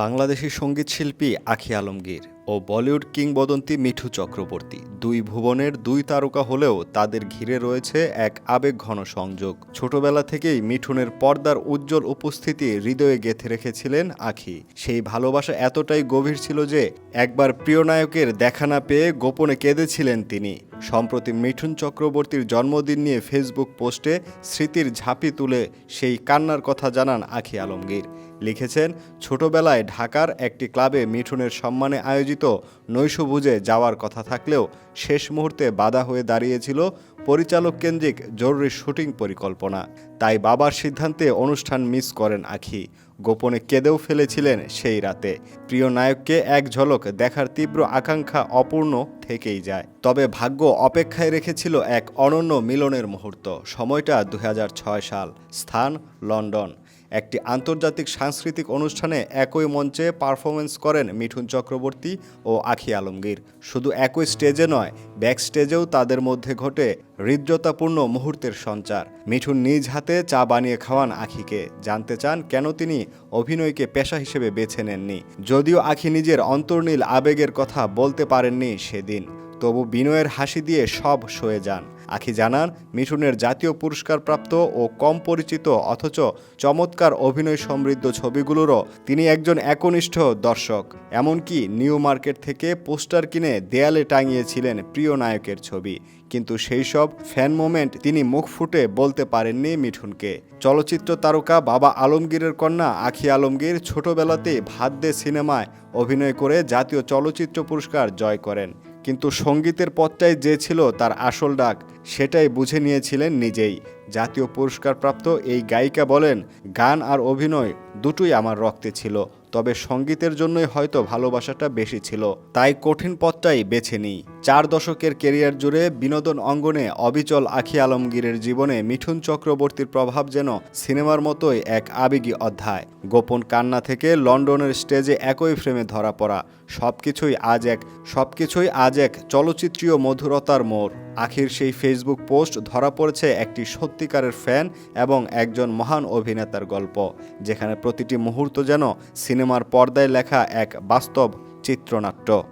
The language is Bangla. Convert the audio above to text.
বাংলাদেশি সঙ্গীতশিল্পী আখি আলমগীর ও বলিউড কিংবদন্তি মিঠু চক্রবর্তী দুই ভুবনের দুই তারকা হলেও তাদের ঘিরে রয়েছে এক আবেগঘন সংযোগ। ছোটবেলা থেকেই মিঠুনের পর্দার উজ্জ্বল উপস্থিতি হৃদয়ে গেঁথে রেখেছিলেন আখি। সেই ভালোবাসা এতটাই গভীর ছিল যে একবার প্রিয় নায়কের দেখা না পেয়ে গোপনে কেঁদেছিলেন তিনি। সম্প্রতি মিঠুন চক্রবর্তীর জন্মদিন নিয়ে ফেসবুক পোস্টে স্মৃতির ঝাঁপি তুলে সেই কান্নার কথা জানান আখি আলমগীর। লিখেছেন, ছোটবেলায় ঢাকার একটি ক্লাবে মিঠুনের সম্মানে আয়োজিত নৈশভোজে যাওয়ার কথা থাকলেও শেষ মুহূর্তে বাধা হয়ে দাঁড়িয়েছিল পরিচালক কেন্দ্রিক জরুরি শুটিং পরিকল্পনা। তাই বাবার সিদ্ধান্তে অনুষ্ঠান মিস করেন আখি। গোপনে কেঁদেও ফেলেছিলেন সেই রাতে। প্রিয় নায়ককে এক ঝলক দেখার তীব্র আকাঙ্ক্ষা অপূর্ণ থেকেই যায়। তবে ভাগ্য অপেক্ষায় রেখেছিল এক অনন্য মিলনের মুহূর্ত। সময়টা দু হাজার ছয় সাল, স্থান লন্ডন। একটি আন্তর্জাতিক সাংস্কৃতিক অনুষ্ঠানে একই মঞ্চে পারফরমেন্স করেন মিঠুন চক্রবর্তী ও আখি আলমগীর। শুধু একই স্টেজে নয় ব্যাক স্টেজেও তাদের মধ্যে ঘটে হৃদ্যতাপূর্ণ মুহূর্তের সঞ্চার। মিঠুন নিজ হাতে চা বানিয়ে খাওয়ান আখিকে। জানতে চান কেন তিনি অভিনয়কে পেশা হিসেবে বেছে নেননি। যদিও আখি নিজের অন্তর্নীল আবেগের কথা বলতে পারেননি সেদিন। তবু বিনয়ের হাসি দিয়ে সব সয়ে যান। আখি জানান, মিঠুনের জাতীয় পুরস্কারপ্রাপ্ত ও কম পরিচিত অথচ চমৎকার অভিনয় সমৃদ্ধ ছবিগুলোরও তিনি একজন একনিষ্ঠ দর্শক। এমনকি নিউ মার্কেট থেকে পোস্টার কিনে দেয়ালে টাঙিয়েছিলেন প্রিয় নায়কের ছবি। কিন্তু সেই সব ফ্যান মোমেন্ট তিনি মুখ ফুটে বলতে পারেননি মিঠুনকে। চলচ্চিত্র তারকা বাবা আলমগীরের কন্যা আখি আলমগীর ছোটবেলাতেই দে সিনেমায় অভিনয় করে জাতীয় চলচ্চিত্র পুরস্কার জয় করেন। কিন্তু সঙ্গীতের পথটাই যে ছিল তার আসল ডাক, সেটাই বুঝে নিয়েছিলেন নিজেই। জাতীয় পুরস্কারপ্রাপ্ত এই গায়িকা বলেন, গান আর অভিনয় দুটোই আমার রক্তে ছিল। তবে সঙ্গীতের জন্যই হয়তো ভালোবাসাটা বেশি ছিল। তাই কঠিন পথটাই বেছে নিই। চার দশকের কেরিয়ার জুড়ে বিনোদন অঙ্গনে অবিচল আখি আলমগীরের জীবনে মিঠুন চক্রবর্তীর প্রভাব যেন সিনেমার মতোই এক আবেগী অধ্যায়। গোপন কান্না থেকে লন্ডনের স্টেজে একই ফ্রেমে ধরা পড়া। সবকিছুই আজ এক সবকিছুই আজ এক চলচ্চিত্রীয় মধুরতার মোড়। আখির সেই ফেসবুক পোস্ট ধরা পড়েছে একটি সত্যিকারের ফ্যান এবং একজন মহান অভিনেতার গল্প, যেখানে প্রতিটি মুহূর্ত যেন সিনেমার পর্দায় লেখা এক বাস্তব চিত্রনাট্য।